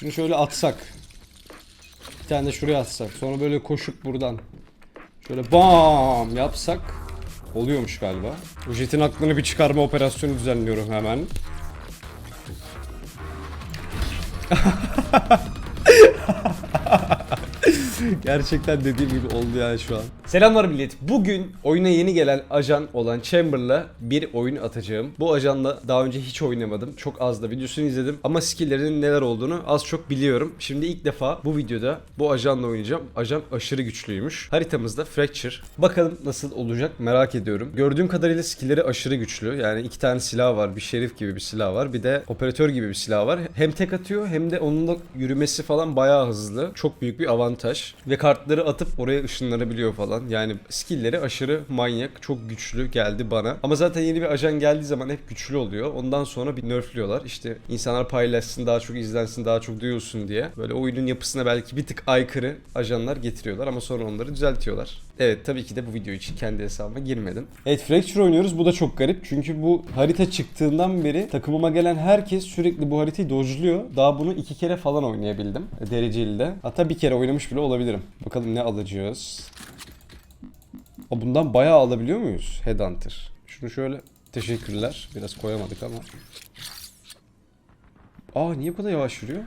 Şunu şöyle atsak. Bir tane de şuraya atsak. Sonra böyle koşup buradan. Şöyle bam yapsak. Oluyormuş galiba. O jetin aklını bir çıkarma operasyonu düzenliyorum hemen. Gerçekten dediğim gibi oldu yani şu an. Selamlar millet. Bugün oyuna yeni gelen ajan olan Chamber'la bir oyun atacağım. Bu ajanla daha önce hiç oynamadım. Çok az da videosunu izledim. Ama skill'lerinin neler olduğunu az çok biliyorum. Şimdi ilk defa bu videoda bu ajanla oynayacağım. Ajan aşırı güçlüymüş. Haritamızda Fracture. Bakalım nasıl olacak merak ediyorum. Gördüğüm kadarıyla skill'leri aşırı güçlü. Yani iki tane silah var. Bir şerif gibi bir silah var. Bir de operatör gibi bir silah var. Hem tek atıyor hem de onun da yürümesi falan bayağı hızlı. Çok büyük bir avantaj. Ve kartları atıp oraya ışınlanabiliyor falan. Yani skill'leri aşırı manyak. Çok güçlü geldi bana. Ama zaten yeni bir ajan geldiği zaman hep güçlü oluyor. Ondan sonra bir nerfliyorlar. İşte insanlar paylaşsın, daha çok izlensin, daha çok duyulsun diye. Böyle oyunun yapısına belki bir tık aykırı ajanlar getiriyorlar ama sonra onları düzeltiyorlar. Evet tabii ki de bu video için kendi hesabıma girmedim. Evet Fracture oynuyoruz. Bu da çok garip. Çünkü bu harita çıktığından beri takımıma gelen herkes sürekli bu haritayı dojluyor. Daha bunu iki kere falan oynayabildim. Dereceli de. Hatta bir kere oynamış bile olabilirim. Bakalım ne alacağız. O bundan bayağı alabiliyor muyuz? Headhunter. Şunu şöyle teşekkürler. Biraz koyamadık ama. Aa niye bu kadar yavaş yürüyor?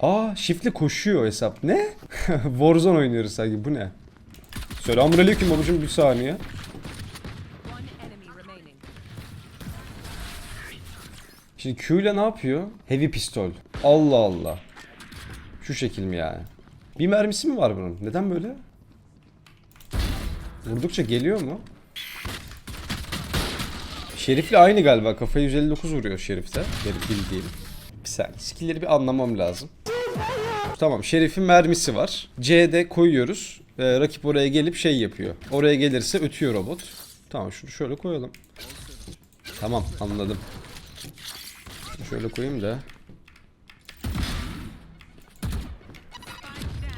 Aa shift'le koşuyor hesap. Ne? Warzone oynuyoruz sanki. Bu ne? Selamünaleyküm babacım bir saniye. Şimdi Q ile ne yapıyor? Heavy pistol. Allah Allah. Şu şekil mi yani? Bir mermisi mi var bunun? Neden böyle? Vurdukça geliyor mu? Şerif'le aynı galiba. Kafayı 159 vuruyor Şerif'te. Benim bildiğim. Bir saniye. Skill'leri bir anlamam lazım. Tamam. Şerif'in mermisi var. C'de koyuyoruz. Ee, rakip oraya gelip şey yapıyor. Oraya gelirse ötüyor robot. Tamam şunu şöyle koyalım. Tamam anladım. Şöyle koyayım da.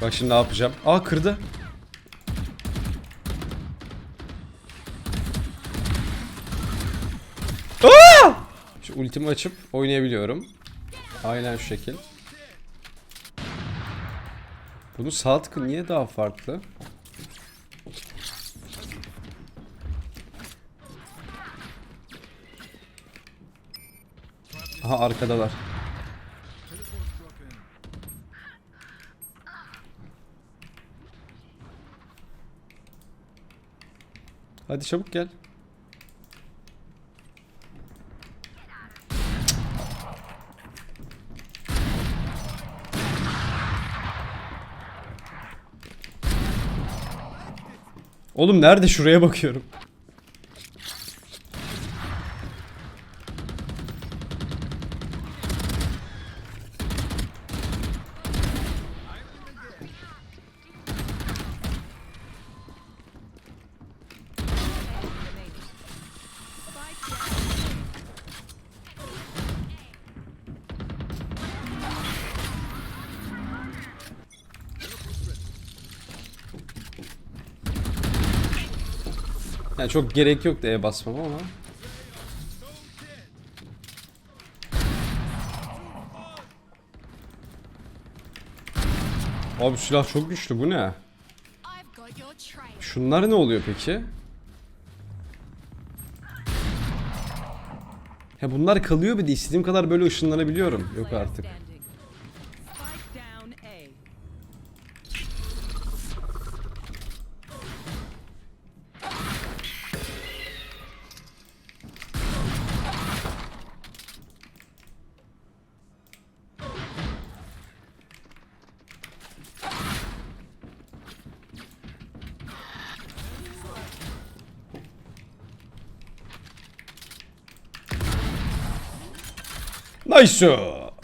Bak şimdi ne yapacağım. Aa kırdı. Aa! Şu ultimi açıp oynayabiliyorum. Aynen şu şekil. Bunun sağ tıkı niye daha farklı? Aha arkadalar. Hadi çabuk gel. Oğlum nerede şuraya bakıyorum. Yani çok gerek yok da E basmam ama. Abi silah çok güçlü bu ne? Şunlar ne oluyor peki? He bunlar kalıyor bir de istediğim kadar böyle ışınlanabiliyorum. Yok artık. Nice.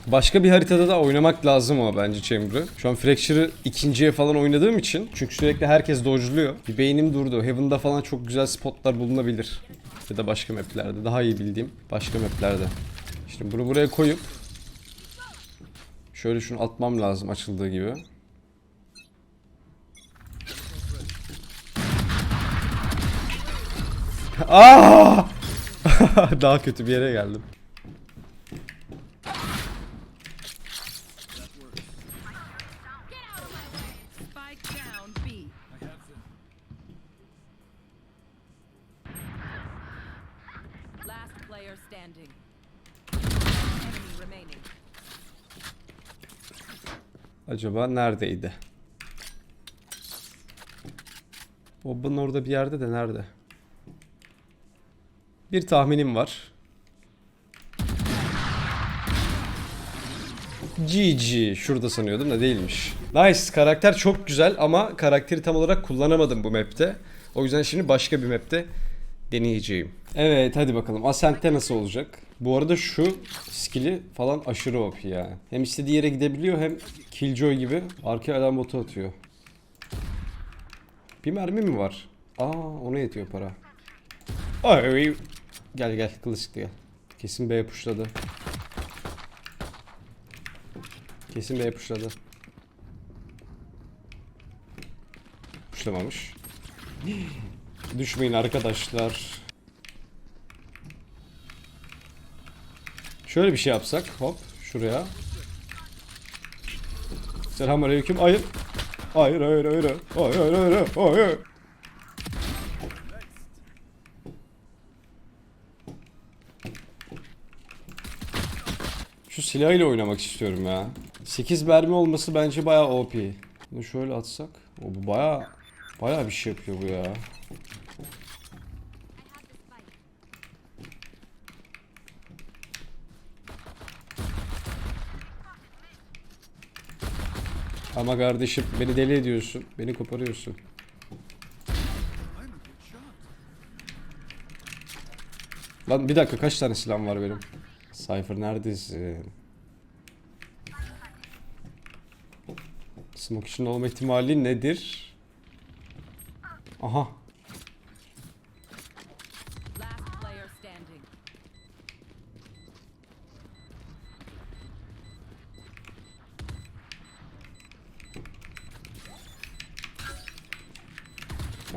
Başka bir haritada da oynamak lazım ama bence Chamber'ı. Şu an Fracture'ı ikinciye falan oynadığım için çünkü sürekli herkes dodge'luyor. Bir beynim durdu. Heaven'da falan çok güzel spotlar bulunabilir. Ya da başka maplerde. Daha iyi bildiğim başka maplerde. Şimdi bunu buraya koyup şöyle şunu atmam lazım açıldığı gibi. Aa! Daha kötü bir yere geldim. Acaba neredeydi? Bob'un orada bir yerde de nerede? Bir tahminim var. GG. Şurada sanıyordum da değilmiş. Nice. Karakter çok güzel ama karakteri tam olarak kullanamadım bu map'te. O yüzden şimdi başka bir map'te deneyeceğim. Evet hadi bakalım. Ascent'te nasıl olacak? Bu arada şu skill'i falan aşırı OP ya. Hem istediği yere gidebiliyor hem Killjoy gibi arkaya adam botu atıyor. Bir mermi mi var? Aa ona yetiyor para. Ay, gel gel kılıçlı gel. Kesin B pushladı. Kesin B pushladı. Pushlamamış. Düşmeyin arkadaşlar. Şöyle bir şey yapsak. Hop şuraya. Selamünaleyküm. Hayır. Hayır hayır hayır. Hayır hayır hayır. Hayır. Şu silahıyla oynamak istiyorum ya. 8 mermi olması bence bayağı OP. Bunu şöyle atsak. O bu bayağı bayağı bir şey yapıyor bu ya. Ama kardeşim beni deli ediyorsun. Beni koparıyorsun. Lan bir dakika kaç tane silahım var benim? Cypher neredesin? Smoke için olma ihtimali nedir? Aha.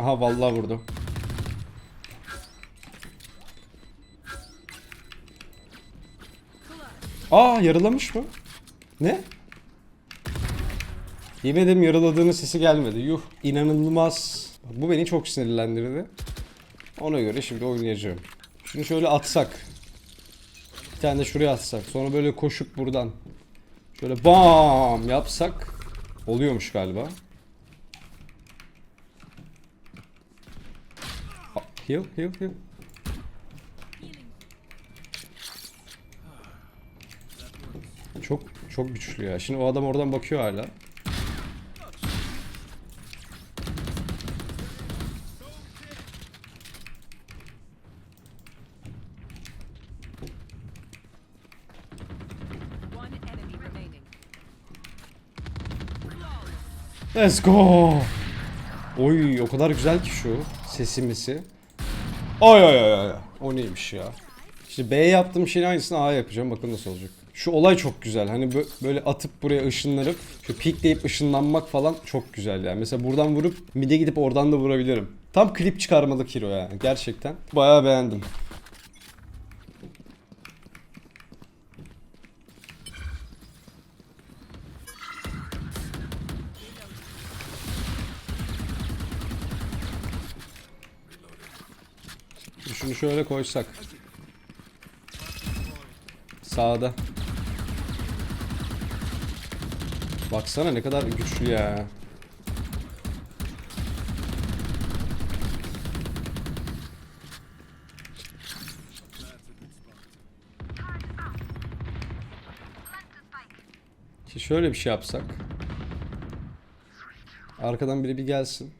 Aha vallahi vurdu. Aa yarılamış mı? Ne? Yemin ederim yaraladığının sesi gelmedi. Yuh inanılmaz. Bu beni çok sinirlendirdi. Ona göre şimdi oynayacağım. Şunu şöyle atsak. Bir tane de şuraya atsak. Sonra böyle koşup buradan. Şöyle bam yapsak. Oluyormuş galiba. Ha, Heal, heal, heal. Çok çok güçlü ya. Şimdi o adam oradan bakıyor hala. Let's go. Oy o kadar güzel ki şu sesimisi. Ay ay ay ay. O neymiş ya? İşte B yaptığım şeyin aynısını A yapacağım. Bakın nasıl olacak. Şu olay çok güzel. Hani bö- böyle atıp buraya ışınlanıp şu pikleyip ışınlanmak falan çok güzel yani. Mesela buradan vurup mid'e gidip oradan da vurabilirim. Tam klip çıkarmalık hero yani. Gerçekten. Bayağı beğendim. Şunu şöyle koysak. Sağda. Baksana ne kadar güçlü ya. Şöyle bir şey yapsak. Arkadan biri bir gelsin.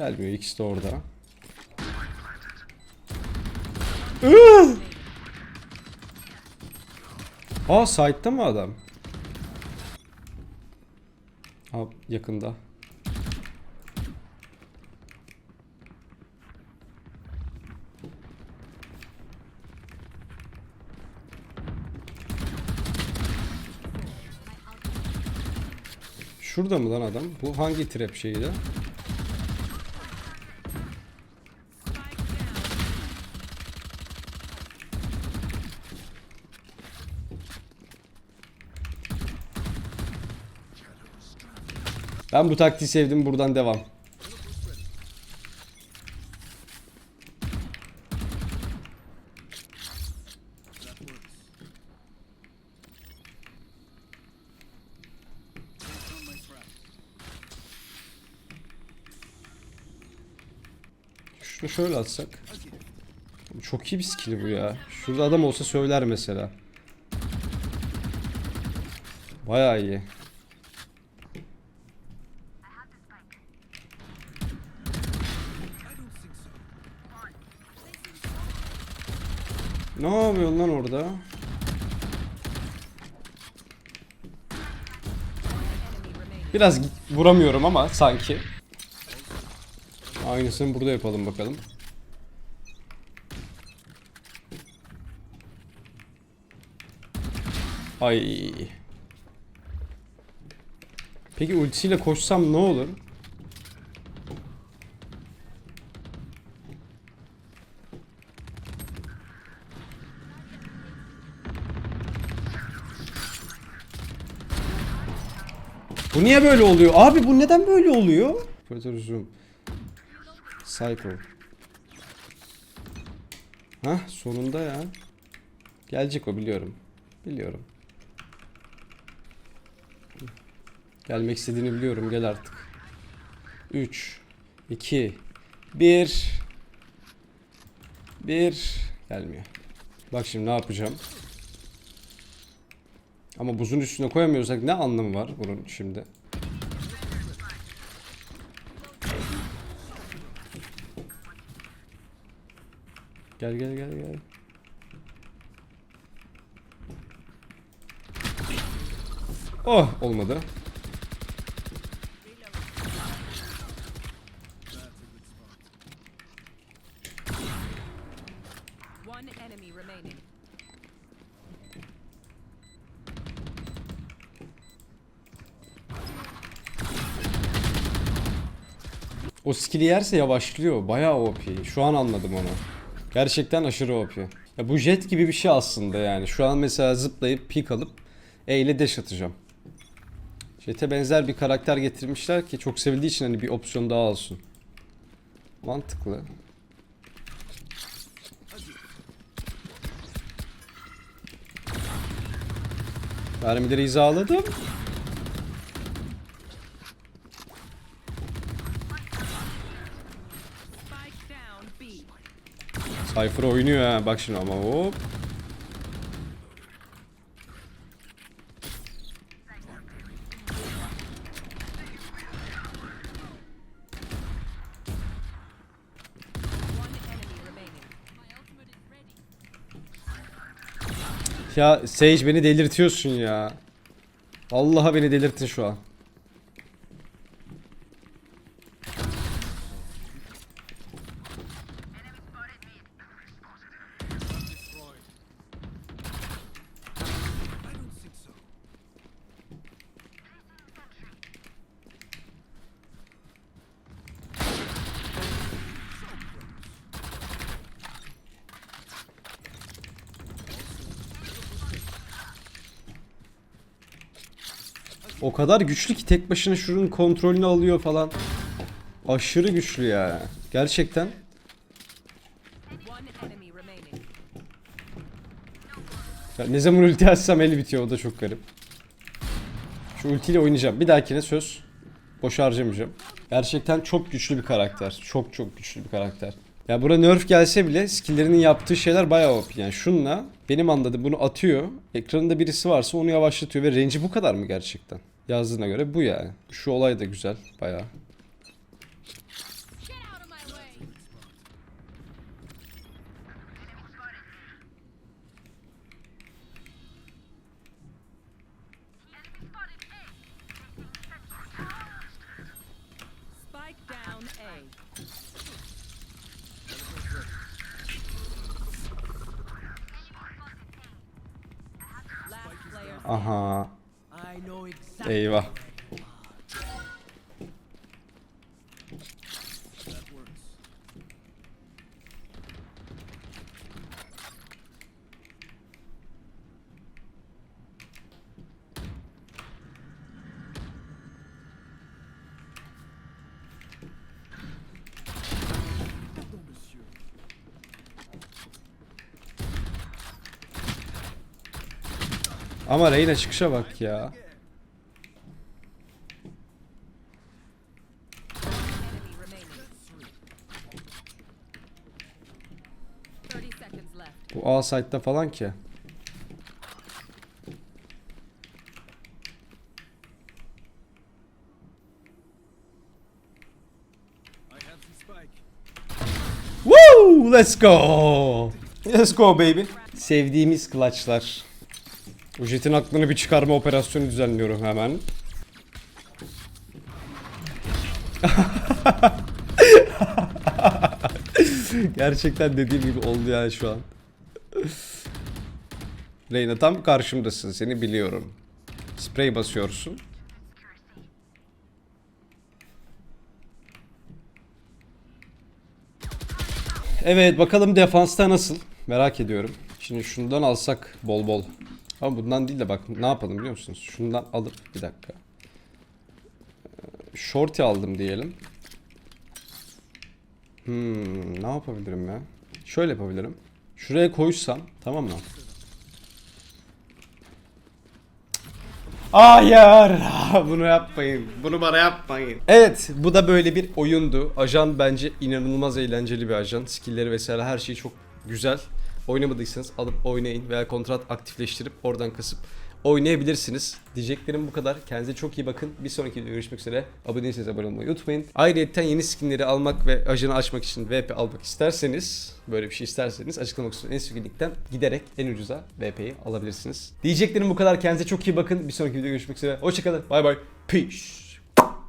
Gelmiyor ikisi de orada. Aa site'ta mı adam? Aa yakında. Şurada mı lan adam? Bu hangi trap şeydi? Ben bu taktiği sevdim buradan devam. Şunu şöyle atsak. Çok iyi bir skill bu ya. Şurada adam olsa söyler mesela. Bayağı iyi. Ne yapıyorsun lan orada? Biraz vuramıyorum ama sanki. Aynısını burada yapalım bakalım. Ay. Peki ultisiyle koşsam ne olur? Bu niye böyle oluyor? Abi bu neden böyle oluyor? Further zoom. Cycle. Hah sonunda ya. Gelecek o biliyorum. Biliyorum. Gelmek istediğini biliyorum. Gel artık. 3 2 1 1 Gelmiyor. Bak şimdi ne yapacağım. Ama buzun üstüne koyamıyorsak ne anlamı var bunun şimdi? Gel gel gel gel. Oh olmadı. O skill'i yerse yavaşlıyor. Bayağı OP. Şu an anladım onu. Gerçekten aşırı OP. Ya bu jet gibi bir şey aslında yani. Şu an mesela zıplayıp pik alıp E ile dash atacağım. Jet'e benzer bir karakter getirmişler ki çok sevildiği için hani bir opsiyon daha olsun. Mantıklı. Mermileri hizaladım. Cypher oynuyor ha. Bak şimdi ama hop. Ya Sage beni delirtiyorsun ya. Allah'a beni delirttin şu an. O kadar güçlü ki tek başına şunun kontrolünü alıyor falan. Aşırı güçlü ya. Gerçekten. Ya ne zaman ulti açsam el bitiyor o da çok garip. Şu ultiyle oynayacağım. Bir dahakine söz. Boş harcamayacağım. Gerçekten çok güçlü bir karakter. Çok çok güçlü bir karakter. Ya bura nerf gelse bile skilllerinin yaptığı şeyler bayağı OP. Yani şunla benim anladığım bunu atıyor. Ekranında birisi varsa onu yavaşlatıyor ve range'i bu kadar mı gerçekten? Yazdığına göre bu yani. Şu olay da güzel bayağı. Aha. Eyvah. Ama Reyna çıkışa bak ya. Bu A site'da falan ki. Woo! Let's go! Let's go baby. Sevdiğimiz clutchlar. Jetin aklını bir çıkarma operasyonu düzenliyorum hemen. Gerçekten dediğim gibi oldu yani şu an. Reyna tam karşımdasın seni biliyorum. Sprey basıyorsun. Evet bakalım defansta nasıl? Merak ediyorum. Şimdi şundan alsak bol bol. Ama bundan değil de bak ne yapalım biliyor musunuz? Şundan alıp bir dakika. Ee, Shorty aldım diyelim. Hmm, ne yapabilirim ya? Şöyle yapabilirim. Şuraya koysam tamam mı? Hayır. Bunu yapmayın. Bunu bana yapmayın. Evet bu da böyle bir oyundu. Ajan bence inanılmaz eğlenceli bir ajan. Skill'leri vesaire her şeyi çok güzel. Oynamadıysanız alıp oynayın veya kontrat aktifleştirip oradan kasıp oynayabilirsiniz. Diyeceklerim bu kadar. Kendinize çok iyi bakın. Bir sonraki videoda görüşmek üzere. Abone değilseniz abone olmayı unutmayın. Ayrıca yeni skinleri almak ve ajanı açmak için VP almak isterseniz, böyle bir şey isterseniz açıklama kısmına en son linkten giderek en ucuza VP'yi alabilirsiniz. Diyeceklerim bu kadar. Kendinize çok iyi bakın. Bir sonraki videoda görüşmek üzere. Hoşçakalın. Bay bay. Peace.